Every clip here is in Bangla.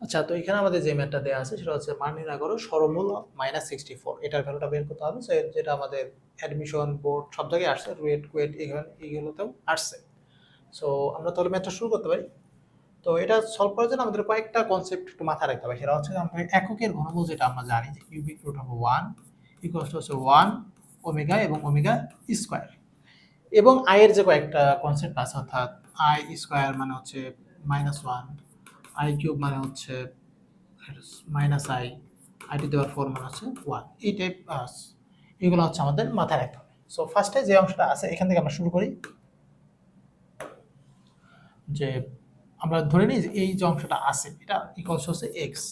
আচ্ছা তো এখানে আমাদের যে ম্যাথটা দেওয়া আছে সেটা হচ্ছে মান নির্ণয় করো সরমূল মাইনাস সিক্সটি ফোর এটার ভ্যালুটা বের করতে হবে। যেটা আমাদের অ্যাডমিশন বোর্ড সব জায়গায় আসছে রুয়েট কুয়েট এখানে এইগুলোতেও আসছে। সো আমরা তাহলে ম্যাথটা শুরু করতে পারি। তো এটা সলভ করার জন্য আমাদের কয়েকটা কনসেপ্ট একটু মাথায় রাখতে হবে। সেটা হচ্ছে আমাদের এককের ঘনমূল যেটা আমরা জানি যে cubic root of one equals হচ্ছে ওয়ান ওমেগা এবং ওমেগা স্কোয়ার এবং আয়ের যে কয়েকটা কনসেপ্ট আছে, অর্থাৎ আই স্কোয়ার মানে হচ্ছে মাইনাস ওয়ান আই কিউব মানে হচ্ছে মাইনাস আই আই টু দেওয়ার ফোর মানে হচ্ছে ওয়ান এই টাইপ এগুলো হচ্ছে আমাদের মাথায় রাখতে হবে। সো ফার্স্টে যে অংশটা আছে, এখান থেকে আমরা শুরু করি। যে আমরা ধরে নিই যে এই যে অংশটা আছে, এটা ইকলস হচ্ছে এক্স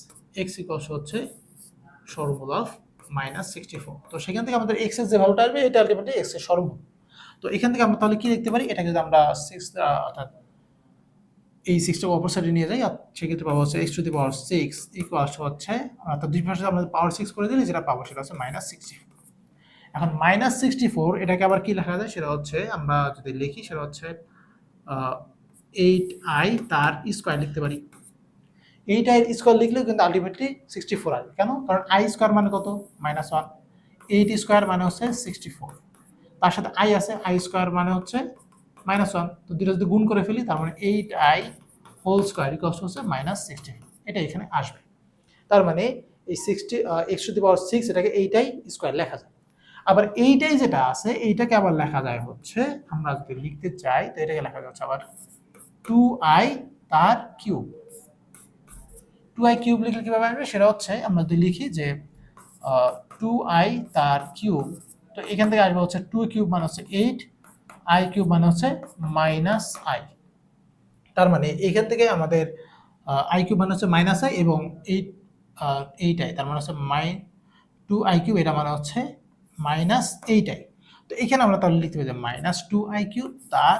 এক্স ইকলস হচ্ছে সরমূল অফ মাইনাস সিক্সটি ফোর তো সেখান থেকে আমাদের এক্সের যে ভ্যালুটা আসবে, এটা আলটিমেটলি এক্সের সরমূল তো এখান থেকে আমরা তাহলে কি লিখতে পারি? এটা যদি আমরা সিক্স অর্থাৎ এই সিক্সটা অপর সাইডে নিয়ে যাই সেক্ষেত্রে পাবো হচ্ছে X to the power six equals হচ্ছে অর্থাৎ দুই পাশে আমরা পাওয়ার সিক্স করে দিলে যেটা পাবো সেটা হচ্ছে মাইনাস সিক্সটি এখন মাইনাস সিক্সটি ফোর এটাকে আবার কি লেখা যায়? সেটা হচ্ছে আমরা যদি লিখি, সেটা হচ্ছে এইট আই তার স্কোয়ার লিখতে পারি। এইট আই স্কোয়ার লিখলেও কিন্তু আলটিমেটলি সিক্সটি ফোর আসবে। কেন? কারণ আই স্কোয়ার মানে কত? মাইনাস ওয়ান এইট স্কোয়ার মানে হচ্ছে সিক্সটি ফোর তার সাথে আই আছে আই স্কোয়ার মানে হচ্ছে মাইনাস ওয়ান তো দুটো যদি গুণ করে ফেলি, তার মানে eight I whole square equals হচ্ছে মাইনাস সিক্সটিন এটা এখানে আসবে। তার মানে এই sixty X to the power six এটাকে এইটাই স্কোয়ার লেখা যায়। আবার এইটাই যেটা আছে, এইটাকে আবার লেখা যায় হচ্ছে, আমরা যদি লিখতে চাই, তো এটাকে লেখা যাচ্ছে আবার টু আই তার কিউব টু আই কিউব লিখলে কীভাবে আসবে? সেটা হচ্ছে আমরা যদি লিখি যে টু আই তার কিউব তো এখান থেকে আসবে হচ্ছে টু কিউব মানে হচ্ছে এইট আই কিউব মানে হচ্ছে মাইনাস আই তার মানে এখান থেকে আমাদের আই কিউব মানে হচ্ছে মাইনাস আই এবং এইট এইট আই তার মানে হচ্ছে মাই টু আই কিউব এটা মানে হচ্ছে মাইনাস এইট আই তো এখানে আমরা তাহলে লিখতে পারি মাইনাস টু আই কিউব তার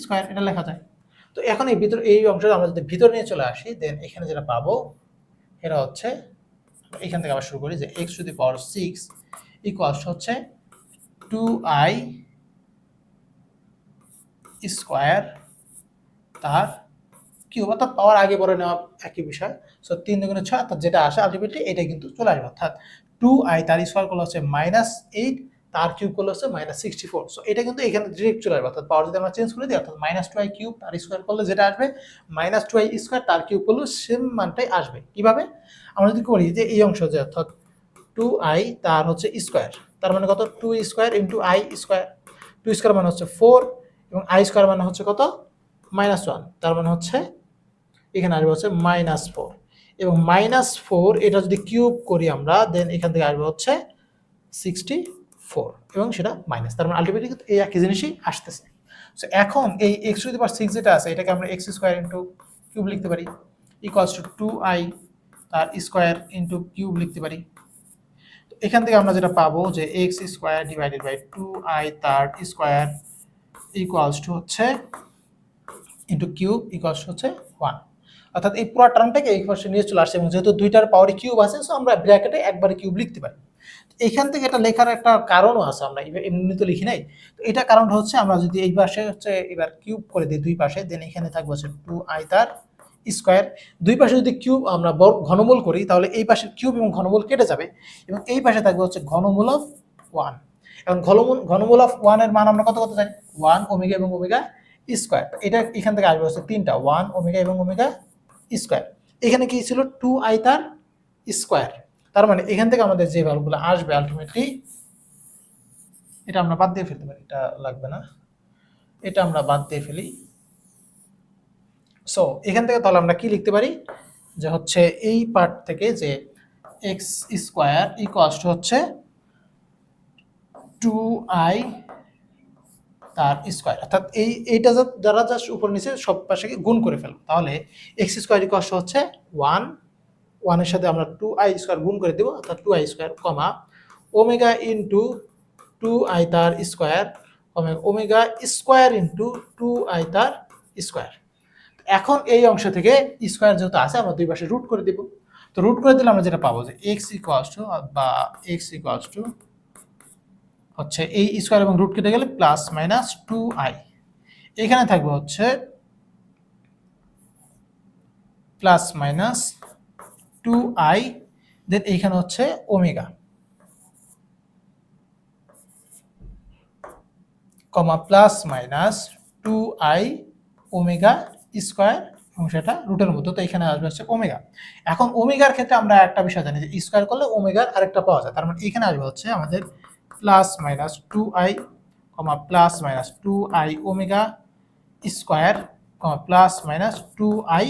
স্কোয়ার এটা লেখা যায়। তো এখন এই ভিতর, এই অংশটা আমরা যদি ভিতর নিয়ে চলে আসি দেন এখানে যেটা পাবো, এটা হচ্ছে এখান থেকে আবার শুরু করি যে X to the power six equals হচ্ছে টু আই স্কোয়ার তার কিউব অর্থাৎ পাওয়ার আগে পরে নেওয়া একই বিষয়। সো তিন দুগুণে ছয় অর্থাৎ যেটা আসে আলটিমেটলি এটা কিন্তু চলে আসবে। অর্থাৎ টু আই তার স্কোয়ার করলে হচ্ছে মাইনাস এইট তার কিউব করলে হচ্ছে মাইনাস সিক্সটি ফোর সো এটা কিন্তু এখানে ডিরেক্ট চলে আসবে। অর্থাৎ পাওয়ার যদি আমরা চেঞ্জ করে দিই, অর্থাৎ মাইনাস টু আই কিউব তার স্কোয়ার করলে যেটা আসবে মাইনাস টু আই স্কোয়ার তার কিউব করলে সেম মানটাই আসবে। কীভাবে? আমরা যদি করি যে এই অংশ যে অর্থাৎ টু আই তার হচ্ছে স্কোয়ার তার মানে কত? Two square into I square two square মানে হচ্ছে ফোর এবং আই স্কোয়ার মানে হচ্ছে কত? মাইনাস ওয়ান তার মানে হচ্ছে এখানে আসবে হচ্ছে মাইনাস ফোর এবং মাইনাস ফোর এটা যদি কিউব করি আমরা দেন এখান থেকে আসবে হচ্ছে সিক্সটি ফোর এবং সেটা মাইনাস তার মানে আলটিমেটলি এই একই জিনিসই আসতেছে। সো এখন এই X to the power six যেটা আছে, এটাকে আমরা এক্স স্কোয়ার ইন্টু কিউব লিখতে পারি ইকুয়ালস টু টু আই তার স্কোয়ার ইন্টু কিউব লিখতে পারি। এখান থেকে আমরা যেটা পাবো যে X square divided by two I তার স্কোয়ার ইকুয়ালস টু হচ্ছে ইন্টু কিউব ইকুয়ালস টু হচ্ছে ওয়ান অর্থাৎ এই পুরো টার্মটাকে এই পাশে নিয়ে চলে আসছে এবং যেহেতু দুইটার পাওয়ারে কিউব আছে সো আমরা ব্র্যাকেটে একবারে কিউব লিখতে পারি। এখান থেকে এটা লেখার একটা কারণও আছে, আমরা এমনি তো লিখি নাই। তো এটা কারণটা হচ্ছে আমরা যদি এই পাশে হচ্ছে এবার কিউব করে দিই দুই পাশে দেন এখানে থাকবে হচ্ছে টু আই তার স্কোয়ার দুই পাশে যদি কিউব আমরা ঘনমূল করি, তাহলে এই পাশের কিউব এবং ঘনমূল কেটে যাবে এবং এই পাশে থাকবে হচ্ছে ঘনমূল অফ ওয়ান এবং ঘনমূল ঘনমূল অফ ওয়ানের মান আমরা কত কত জানি? ওয়ান ওমেগা এবং ওমেগা স্কোয়ার এটা এখান থেকে আসবে হচ্ছে তিনটা ওয়ান ওমেগা এবং ওমেগা স্কোয়ার এখানে কি ছিল? টু আই তার স্কোয়ার তার মানে এখান থেকে আমাদের যে ভ্যালুগুলো আসবে আলটিমেটলি এটা আমরা বাদ দিয়ে ফেলতে পারি। এটা লাগবে না। এটা আমরা বাদ দিয়ে ফেলি। সো এখান থেকে তাহলে আমরা কি লিখতে পারি? যে হচ্ছে এই পার্ট থেকে যে এক্স স্কোয়ার ইকুয়ালস টু হচ্ছে টু আই তার স্কোয়ার অর্থাৎ এই, এইটা যা- যারা জাস্ট উপর নিচে, সব পাশে গুণ করে ফেলব। তাহলে এক্স স্কোয়ার ইকুয়ালস হচ্ছে ওয়ান ওয়ানের সাথে আমরা টু আই স্কোয়ার গুণ করে দেবো, অর্থাৎ two I square comma omega into two I তার square omega square into two I তার স্কোয়ার এখন এই অংশ থেকে স্কোয়ার যেহেতু আছে, আমরা দুই পাশে রুট করে দেবো। তো রুট করে দিলে আমরা যেটা পাবো যে এক্স ইকুয়ালস টু বা এক্স ইকুয়ালস টু হচ্ছে এই স্কোয়ার এবং রুট কেটে গেলে প্লাস মাইনাস টু আই এখানে থাকবে হচ্ছে plus minus two I then এইখানে হচ্ছে omega comma plus minus two I omega square এবং সেটা রুটের মতো তো এখানে আসবে হচ্ছে ওমেগা এখন ওমেগার ক্ষেত্রে আমরা একটা বিষয় জানি যে স্কোয়ার করলে ওমেগার আরেকটা পাওয়া যায়, তার মানে এখানে আসবে হচ্ছে আমাদের plus minus two I comma plus minus two I omega square comma plus minus two I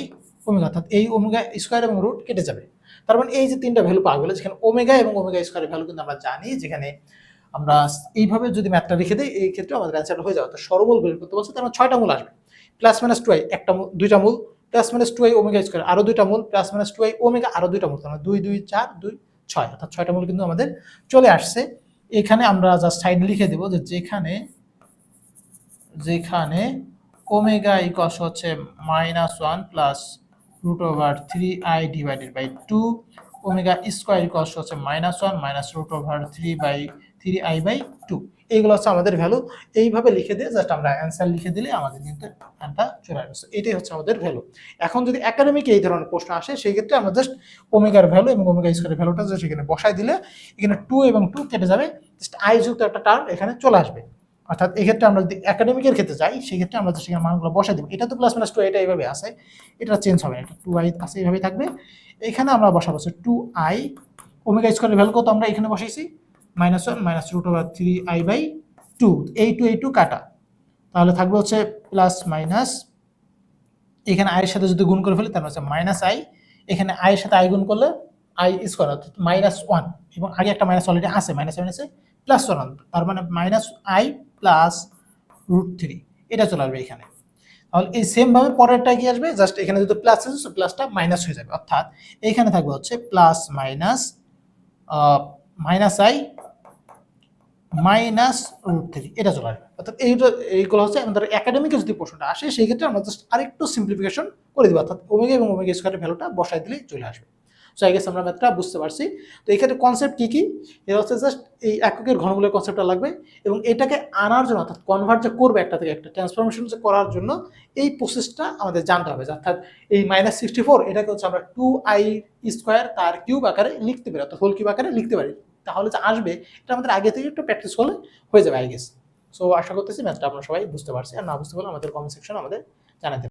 omega অর্থাৎ এই ওমেগা স্কোয়ার এবং রুট কেটে যাবে। তার মানে এই যে তিনটা ভ্যালু পাওয়া গেলো, যেখানে ওমেগা এবং ওমেগা স্কোয়ারের ভ্যালু কিন্তু আমরা জানি, যেখানে আমরা এইভাবে যদি ম্যাথটা রেখে দিই, এই ক্ষেত্রে আমাদের অ্যান্সারটা হয়ে যাবে। তো সরবল বের করতে বলছে, তার মানে ছয়টা মূল আসবে। প্লাস মাইনাস টু আই একটা মূল, দুইটা মূল plus minus two I omega square আরও দুইটা মূল plus minus two I omega আরও দুইটা মূল, তার মানে দুই দুই, চার, দুই, ছয়। অর্থাৎ ছয়টা মূল কিন্তু আমাদের চলে আসছে। এখানে আমরা জাস্ট সাইড লিখে দেব যে যেখানে যেখানে ওমেগা ইকস হচ্ছে minus one plus root over three I divided by two omega square equals হচ্ছে minus one minus root over three by three I by two এইগুলো হচ্ছে আমাদের ভ্যালু এইভাবে লিখে দিয়ে জাস্ট আমরা অ্যান্সার লিখে দিলে আমাদের কিন্তু অ্যান্সারটা চলে আসবে। এটাই হচ্ছে আমাদের ভ্যালু এখন যদি একাডেমিকে এই ধরনের প্রশ্ন আসে, সেই ক্ষেত্রে আমরা জাস্ট ওমেগার ভ্যালু এবং ওমেগা স্কোয়ারের ভ্যালুটা জাস্ট এখানে বসাই দিলে এখানে টু এবং টু কেটে যাবে। জাস্ট আই যুক্ত একটা টার্ম এখানে চলে আসবে। অর্থাৎ এক্ষেত্রে আমরা যদি একাডেমিকের ক্ষেত্রে যাই সেক্ষেত্রে আমরা সেখানে মানগুলো বসাই দেবো। এটা তো প্লাস মাইনাস টু এটা এইভাবে আসে এটা চেঞ্জ হবে। এটা টু আই আছে এইভাবে থাকবে। এখানে আমরা বসাবো টু আই ওমেগা স্কোয়ারের ভ্যালু কত আমরা এখানে বসাইছি? Minus one minus root over three I by two এই টু এই টু কাটা। তাহলে থাকবে হচ্ছে প্লাস মাইনাস এখানে আয়ের সাথে যদি গুণ করে ফেলি, তাহলে হচ্ছে মাইনাস আই এখানে আয়ের সাথে আই গুণ করলে আই স্কোয়ার অর্থাৎ মাইনাস ওয়ান এবং আগে একটা মাইনাস অলরেডি আছে মাইনাস মাইনাসে প্লাস ওয়ান তার মানে minus I plus root three এটা চলে আসবে এখানে। তাহলে এই সেমভাবে পরেরটা কি আসবে? জাস্ট এখানে যদি প্লাস আছে প্লাসটা মাইনাস হয়ে যাবে। অর্থাৎ এখানে থাকবে হচ্ছে plus minus minus I minus root three এটা চলে আসবে। অর্থাৎ এইটা এইগুলো হচ্ছে আমাদের একাডেমিকে যদি প্রশ্নটা আসে সেই ক্ষেত্রে আমরা জাস্ট আরেকটু সিম্পলিফিকেশন করে দিব, অর্থাৎ ওমেগা এবং ওমেগা স্কোয়ারের ভ্যালুটা বসাই দিলেই চলে আসবে। সো আই গেস আমরা ম্যাথটা বুঝতে পারছি। তো এই ক্ষেত্রে কনসেপ্ট কী কী? এটা হচ্ছে জাস্ট এই এককের ঘনমূলের কনসেপ্টটা লাগবে এবং এটাকে আনার জন্য, অর্থাৎ কনভার্ট যে করবে একটা থেকে একটা ট্রান্সফরমেশন যে করার জন্য এই প্রসেসটা আমাদের জানতে হবে। অর্থাৎ এই মাইনাস সিক্সটি ফোর এটাকে হচ্ছে আমরা টু আই স্কোয়ার তার কিউব আকারে লিখতে পারি, অর্থাৎ হোল কিউব আকারে লিখতে পারি। তাহলে যে আসবে, এটা আমাদের আগে থেকে একটু প্র্যাকটিস করলে হয়ে যাবে আই গেস সো আশা করতেছি ম্যাথটা আপনারা সবাই বুঝতে পারছি আর না বুঝতে পারলে আমাদের কমেন্ট সেকশন আমাদের জানাতে